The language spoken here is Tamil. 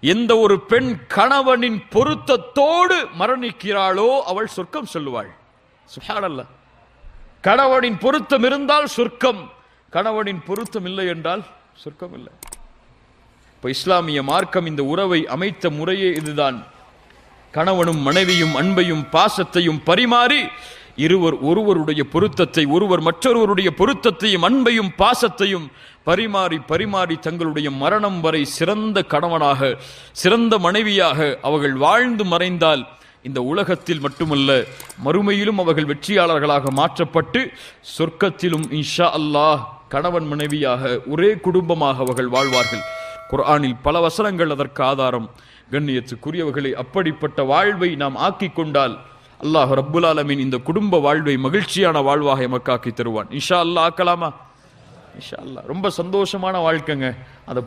எந்த ஒரு பெண் கணவனின் பொருத்தத்தோடு மரணிக்கிறாளோ அவள் சொர்க்கம் சொல்லுவாள். சுஹானல்லாஹ் கணவனின் பொருத்தம் இருந்தால் சொர்க்கம். கணவனின் பொருத்தம் இல்லை என்றால் சொர்க்கம் இல்லை. இப்ப இஸ்லாமிய மார்க்கம் இந்த உறவை அமைத்த முறையே இதுதான். கணவனும் மனைவியும் அன்பையும் பாசத்தையும் பரிமாறி இருவர் ஒருவருடைய பொருத்தத்தை ஒருவர் மற்றொருவருடைய பொருத்தத்தையும் அன்பையும் பாசத்தையும் பரிமாறி பரிமாறி தங்களுடைய மரணம் வரை சிறந்த கணவனாக சிறந்த மனைவியாக அவர்கள் வாழ்ந்து மறைந்தால் இந்த உலகத்தில் மட்டுமல்ல மறுமையிலும் அவர்கள் வெற்றியாளர்களாக மாற்றப்பட்டு சொர்க்கத்திலும் இன்ஷா அல்லாஹ் கணவன் மனைவியாக ஒரே குடும்பமாக அவர்கள் வாழ்வார்கள். குர்ஆனில் பல வசனங்கள் அதற்கு ஆதாரம். கண்ணியத்துக்குரியவர்களை அப்படிப்பட்ட வாழ்வை நாம் ஆக்கிக் கொண்டால் அல்லாஹ் ரப்புல் ஆலமீன் இந்த குடும்ப வாழ்வை மகிழ்ச்சியான வாழ்வாக எமக்காக்கி தருவான். இன்ஷா அல்லாஹ் ஆக்கலாமா? இன்ஷா அல்லாஹ். ரொம்ப சந்தோஷமான வாழ்க்கைங்க. அதை